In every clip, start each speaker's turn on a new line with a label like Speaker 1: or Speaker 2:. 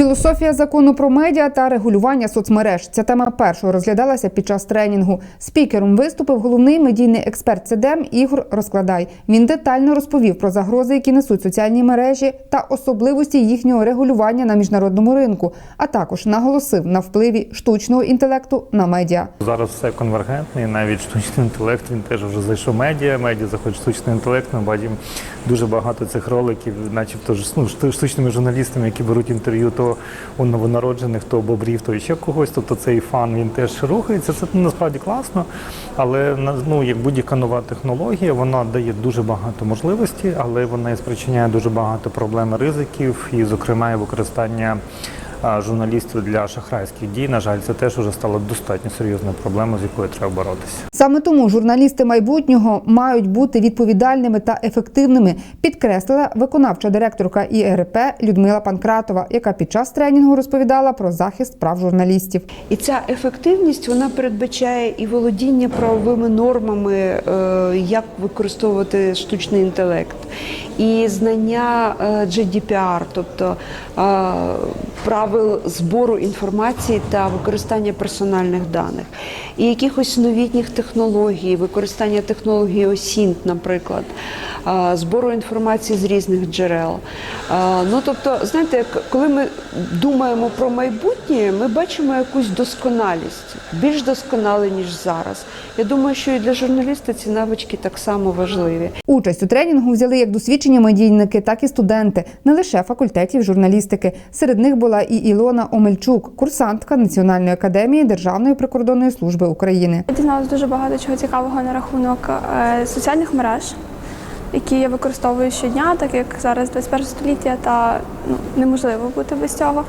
Speaker 1: Філософія закону про медіа та регулювання соцмереж. Ця тема першого розглядалася під час тренінгу. Спікером виступив головний медійний експерт ЦЕДЕМ Ігор Розкладай. Він детально розповів про загрози, які несуть соціальні мережі, та особливості їхнього регулювання на міжнародному ринку, а також наголосив на впливі штучного інтелекту на медіа.
Speaker 2: Зараз все конвергентне, навіть штучний інтелект він теж вже зайшов медіа. Медіа заходить штучний інтелект. Ми бачимо дуже багато цих роликів, начебто ж ну, штучними журналістами, які беруть інтерв'ю то у новонароджених, то бобрів, то ще когось. Тобто цей фан він теж рухається. Це насправді класно. Але ну, як будь-яка нова технологія, вона дає дуже багато можливостей, але вона і спричиняє дуже багато проблем і ризиків, і, зокрема, і використання журналістів для шахрайських дій. На жаль, це теж вже стало достатньо серйозною проблемою, з якою треба боротися.
Speaker 1: Саме тому журналісти майбутнього мають бути відповідальними та ефективними, підкреслила виконавча директорка ІРП Людмила Панкратова, яка під час тренінгу розповідала про захист прав журналістів.
Speaker 3: І ця ефективність вона передбачає і володіння правовими нормами, е, як використовувати штучний інтелект, і знання е, GDPR, тобто е, правил збору інформації та використання персональних даних, і якихось новітніх технологій, використання технології OSINT, наприклад, збору інформації з різних джерел. Ну тобто, знаєте, коли ми думаємо про майбутнє, ми бачимо якусь досконалість, більш досконале, ніж зараз. Я думаю, що і для журналіста ці навички так само важливі.
Speaker 1: Участь у тренінгу взяли як досвідчені медійники, так і студенти, не лише факультетів журналістики. Серед них була і Ілона Омельчук, курсантка Національної академії Державної прикордонної служби України.
Speaker 4: Я дізналася дуже багато чого цікавого на рахунок е, соціальних мереж, які я використовую щодня, так як зараз 21 століття та ну, неможливо бути без цього.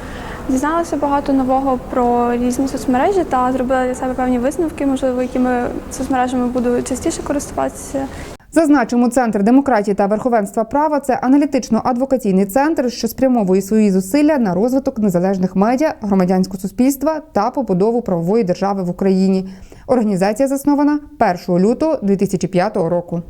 Speaker 4: Дізналася багато нового про різні соцмережі та зробила для себе певні висновки, можливо, якими соцмережами буду частіше користуватися.
Speaker 1: Зазначимо, центр демократії та верховенства права це аналітично-адвокаційний центр, що спрямовує свої зусилля на розвиток незалежних медіа, громадянського суспільства та побудову правової держави в Україні. Організація заснована 1 лютого 2005 року.